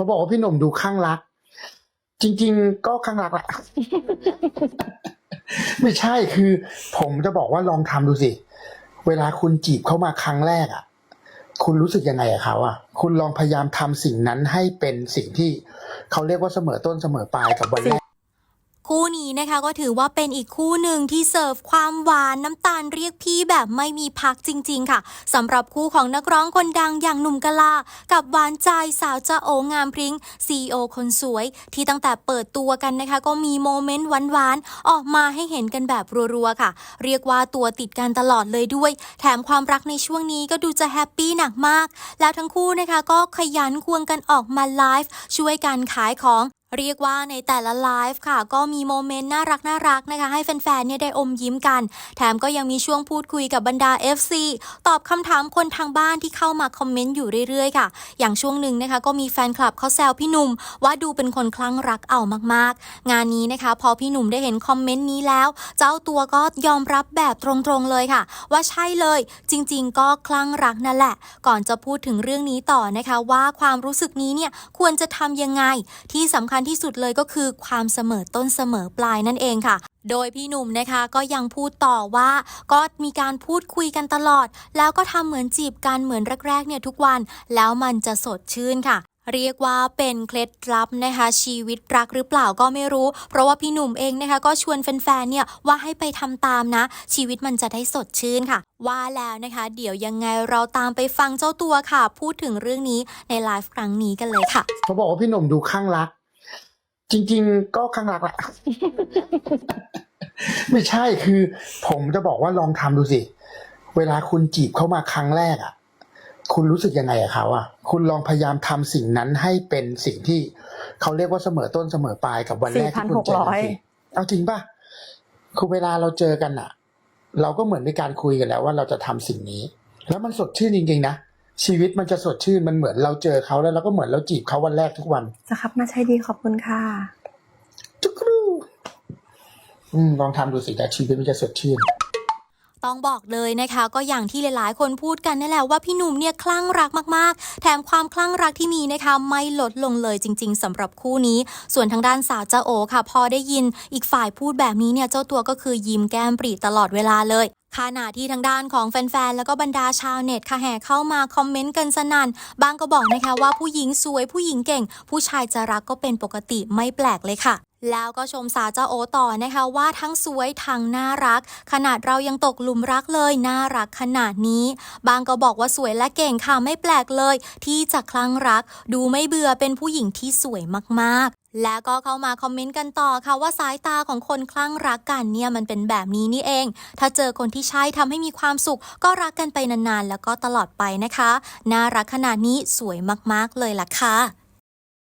เขาบอกว่าพี่หนุ่มดูข้างรัก จริง ๆ ก็ข้างรักแหละ ไม่ใช่คือ ผมจะบอกว่าลองทำดูสิ เวลาคุณจีบเข้ามาครั้งแรกอะ คุณรู้สึกยังไงกับเขาอะ คุณลองพยายามทำสิ่งนั้นให้เป็นสิ่งที่เขาเรียกว่าเสมอต้นเสมอปลายกับวันแรก นี้นะคะก็ถือว่าเป็นอีกคู่หนึ่งที่เสิร์ฟความหวานน้ำตาลเรียกพี่แบบไม่มีพักจริง ๆ ค่ะสำหรับคู่ของนักร้องคนดังอย่างหนุ่มกะลา กับหวานใจสาวจ้าโองามพริ้งซีโอคนสวย ที่ตั้งแต่เปิดตัวกันนะคะ ก็มีโมเมนต์หวานๆออกมาให้เห็นกันแบบรัวๆค่ะ เรียกว่าตัวติดกันตลอดเลยด้วย แถมความรักในช่วงนี้ก็ดูจะแฮปปี้หนักมาก แล้วทั้งคู่นะคะก็ขยันควงกันออกมาไลฟ์ช่วยกันขายของ เรียกว่าในแต่ละไลฟ์ค่ะ ก็มีโมเมนต์น่ารักน่ารักนะคะ ให้แฟนๆเนี่ยได้อมยิ้มกัน แถมก็ยังมีช่วงพูดคุยกับบรรดา FC ตอบคำถามคนทางบ้านที่เข้ามาคอมเมนต์อยู่เรื่อยๆ ค่ะ อย่างช่วงหนึ่งนะคะ ก็มีแฟนคลับเขาแซวพี่หนุ่ม ว่าดูเป็นคนคลั่งรักเอามากๆ งานนี้นะคะ พอพี่หนุ่มได้เห็นคอมเมนต์นี้แล้ว เจ้าตัวก็ยอมรับแบบตรงๆเลยค่ะ ว่าใช่เลย จริง ๆ ก็คลั่งรักนั่นแหละ ก่อนจะพูดถึงเรื่องนี้ต่อนะคะ ว่าความรู้สึกนี้เนี่ยควรจะทำยังไงที่สำคัญที่สุดเลยก็คือความเสมอต้นเสมอปลายนั่นเองค่ะ โดยพี่หนุ่มนะคะก็ยังพูดต่อว่าก็มีการพูดคุยกันตลอด แล้วก็ทำเหมือนจีบกันเหมือนแรกๆเนี่ยทุกวัน แล้วมันจะสดชื่นค่ะเรียกว่าเป็นเคล็ดลับนะคะชีวิตรักหรือเปล่าก็ไม่รู้ เพราะว่าพี่หนุ่มเองนะคะก็ชวนแฟนๆเนี่ยว่าให้ไปทำตามนะ ชีวิตมันจะได้สดชื่นค่ะ ว่าแล้วนะคะ เดี๋ยวยังไงเราตามไปฟังเจ้าตัวค่ะ พูดถึงเรื่องนี้ในไลฟ์ครั้งนี้กันเลยค่ะ เขาบอกว่าพี่หนุ่มดูข้างรัก จริง ๆ ก็ข้างรักแหละ ไม่ใช่คือ ผมจะบอกว่าลองทำดูสิ เวลาคุณจีบเข้ามาครั้งแรกอะ คุณรู้สึกยังไงกับเขาอะ คุณลองพยายามทำสิ่งนั้นให้เป็นสิ่งที่เขาเรียกว่าเสมอต้นเสมอปลายกับวันแรกที่คุณเจอกันสิเอาจริงป่ะคือเวลาเราเจอกันอะ เราก็เหมือนในการคุยกันแล้วว่าเราจะทำสิ่งนี้ แล้วมันสดชื่นจริงๆนะ ชีวิตมันจะสดชื่นมันเหมือนเราเจอเขาแล้วเราก็เหมือนเราจีบเขาวันแรกทุกวันจะครับมาใช้ดีขอบคุณค่ะจุกรูอืมลองทำดูสิแต่ชีวิตมันจะสดชื่น ต้องบอกเลยนะคะ ก็อย่างที่หลายๆ คนพูดกันนั่นแหละว่าพี่หนุ่มเนี่ยคลั่งรักมากๆ แถมความคลั่งรักที่มีนะคะไม่ลดลงเลยจริง ๆสำหรับคู่นี้ ส่วนทางด้านสาวเจ้าโอค่ะ พอได้ยินอีกฝ่ายพูดแบบนี้เนี่ยเจ้าตัวก็คือยิ้มแก้มปรีตลอดเวลาเลย ขณะที่ทางด้านของแฟนๆ แล้วก็บรรดาชาวเน็ตค่ะแห่เข้ามาคอมเมนต์กันสนั่น บางก็บอกนะคะว่าผู้หญิงสวยผู้หญิงเก่ง ผู้ชายจะรักก็เป็นปกติไม่แปลกเลยค่ะแล้วก็ชมสาวเจ้าโอต่อนะคะว่าทั้งสวยทั้งน่ารัก ขนาดเรายังตกหลุมรักเลย น่ารักขนาดนี้ บางก็บอกว่าสวยและเก่งค่ะไม่แปลกเลย ที่จะคลั่งรัก ดูไม่เบื่อเป็นผู้หญิงที่สวยมากๆ แล้วก็เข้ามาคอมเมนต์กันต่อค่ะว่าสายตาของคนคลั่งรักกันเนี่ยมันเป็นแบบนี้นี่เอง ถ้าเจอคนที่ใช่ทำให้มีความสุข ก็รักกันไปนานๆ แล้วก็ตลอดไปนะคะ น่ารักขนาดนี้สวยมากๆเลยล่ะค่ะ